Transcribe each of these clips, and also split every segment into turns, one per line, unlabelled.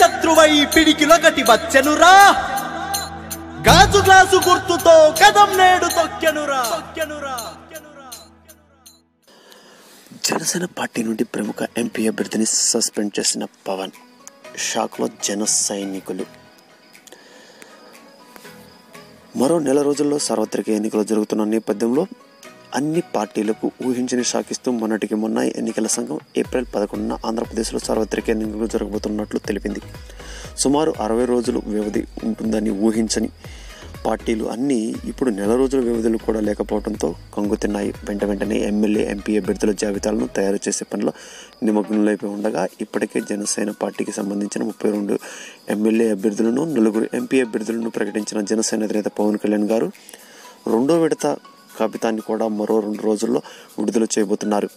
శత్రువై పిడికిలొకటి వచ్చెనురా గాజు గ్లాసు గుర్తుతో కదం నేడు తొక్కెనురా. తొక్కెనురా.
జనసేన పార్టీ నుండి ప్రముఖ ఎంపీ అభ్యర్థిని సస్పెండ్ చేసిన పవన్. షాక్లో జన సైనికులు. మరో నెల రోజుల్లో సార్వత్రిక ఎన్నికలు జరుగుతున్న నేపథ్యంలో అన్ని పార్టీలకు ఊహించని షాకిస్తూ మొన్నటికి మొన్న ఎన్నికల సంఘం ఏప్రిల్ పదకొండున ఆంధ్రప్రదేశ్లో సార్వత్రిక ఎన్నికలు జరగబోతున్నట్లు తెలిపింది. సుమారు అరవై రోజులు వ్యవధి ఉంటుందని ఊహించని పార్టీలు అన్నీ ఇప్పుడు నెల రోజుల వ్యవధులు కూడా లేకపోవడంతో కంగుతిన్నాయి వెంట వెంటనే ఎమ్మెల్యే ఎంపీ అభ్యర్థుల జాబితాలను తయారు చేసే పనిలో నిమగ్నలైపోయి ఉండగా ఇప్పటికే జనసేన పార్టీకి సంబంధించిన ముప్పై రెండు ఎమ్మెల్యే అభ్యర్థులను నలుగురు ఎంపీ అభ్యర్థులను ప్రకటించిన జనసేన అధినేత పవన్ కళ్యాణ్ గారు రెండో విడత కాగితాన్ని కూడా మరో రెండు రోజుల్లో విడుదల చేయబోతున్నారు.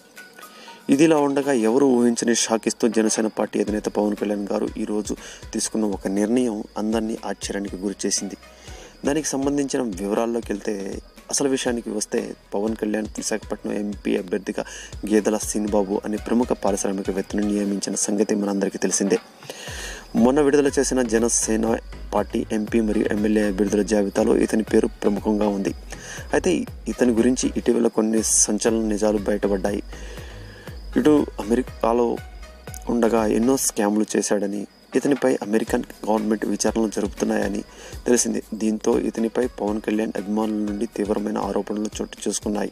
ఇదిలా ఉండగా ఎవరు ఊహించని షాక్ ఇస్తూ జనసేన పార్టీ అధినేత పవన్ కళ్యాణ్ గారు ఈరోజు తీసుకున్న ఒక నిర్ణయం అందరినీ ఆశ్చర్యానికి గురిచేసింది దానికి సంబంధించిన వివరాల్లోకి వెళ్తే అసలు విషయానికి వస్తే పవన్ కళ్యాణ్ విశాఖపట్నం ఎంపీ అభ్యర్థిగా గేదెల సీనిబాబు అనే ప్రముఖ పారిశ్రామికవేత్తను నియమించిన సంగతి మనందరికీ తెలిసిందే. మొన్న విడుదల చేసిన జనసేన పార్టీ ఎంపీ మరియు ఎమ్మెల్యే అభ్యర్థుల జాబితాలో ఇతని పేరు ప్రముఖంగా ఉంది. అయితే ఇతని గురించి ఇటీవల కొన్ని సంచలన నిజాలు బయటపడ్డాయి. ఇటు అమెరికాలో ఉండగా ఎన్నో స్కామ్లు చేశాడని ఇతనిపై అమెరికన్ గవర్నమెంట్ విచారణలు జరుపుతున్నాయని తెలిసింది. దీంతో ఇతనిపై పవన్ కళ్యాణ్ అభిమానుల నుండి తీవ్రమైన ఆరోపణలు చోటు చేసుకున్నాయి.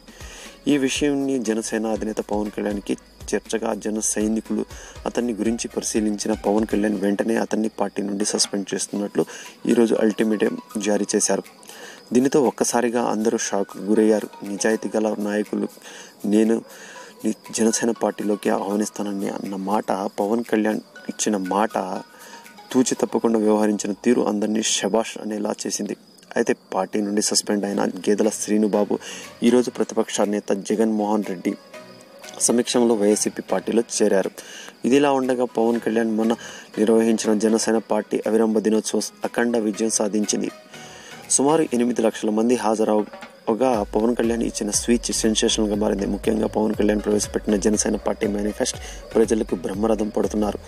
ఈ విషయాన్ని జనసేన అధినేత పవన్ కళ్యాణ్కి చర్చగా జన సైనికులు అతన్ని గురించి పరిశీలించిన పవన్ కళ్యాణ్ వెంటనే అతన్ని పార్టీ నుండి సస్పెండ్ చేస్తున్నట్లు ఈరోజు అల్టిమేటం జారీ చేశారు. దీనితో ఒక్కసారిగా అందరూ షాక్ గురయ్యారు. నిజాయితీ గల నాయకులు నేను జనసేన పార్టీలోకి ఆహ్వానిస్తానని అన్న మాట పవన్ కళ్యాణ్ ఇచ్చిన మాట తూచి తప్పకుండా వ్యవహరించిన తీరు అందరినీ శబాష్ అనేలా చేసింది. అయితే పార్టీ నుండి సస్పెండ్ అయిన గేదెల శ్రీనుబాబు ఈరోజు ప్రతిపక్ష నేత జగన్మోహన్ రెడ్డి సమీక్షంలో వైఎస్సీపీ పార్టీలో చేరారు. ఇదిలా ఉండగా పవన్ కళ్యాణ్ మొన్న నిర్వహించిన జనసేన పార్టీ అవిరంభ దినోత్సవం అఖండ విజయం సాధించింది. సుమారు ఎనిమిది లక్షల మంది హాజరవగా పవన్ కళ్యాణ్ ఇచ్చిన స్పీచ్ సెన్సేషన్గా మారింది. ముఖ్యంగా పవన్ కళ్యాణ్ ప్రవేశపెట్టిన జనసేన పార్టీ మేనిఫెస్ట్ ప్రజలకు బ్రహ్మరథం పడుతున్నారు.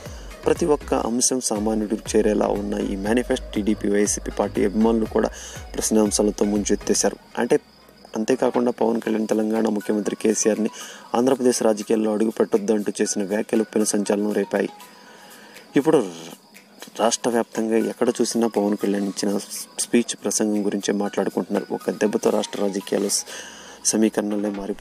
ప్రతి ఒక్క అంశం సామాన్యుడికి చేరేలా ఉన్న ఈ మేనిఫెస్ట్ టీడీపీ వైసీపీ పార్టీ అభిమానులు కూడా ప్రశ్నాంశాలతో ముంచెత్తేశారు. అంటే అంతేకాకుండా పవన్ కళ్యాణ్ తెలంగాణ ముఖ్యమంత్రి కేసీఆర్ని ఆంధ్రప్రదేశ్ రాజకీయాల్లో అడుగు పెట్టొద్దంటూ చేసిన వ్యాఖ్యలు పెను సంచలనం రేపాయి. ఇప్పుడు రాష్ట్ర వ్యాప్తంగా ఎక్కడ చూసినా పవన్ కళ్యాణ్ ఇచ్చిన స్పీచ్ ప్రసంగం గురించే మాట్లాడుకుంటున్నారు. ఒక దెబ్బతో రాష్ట్ర రాజకీయాలు సమీకరణలే మారి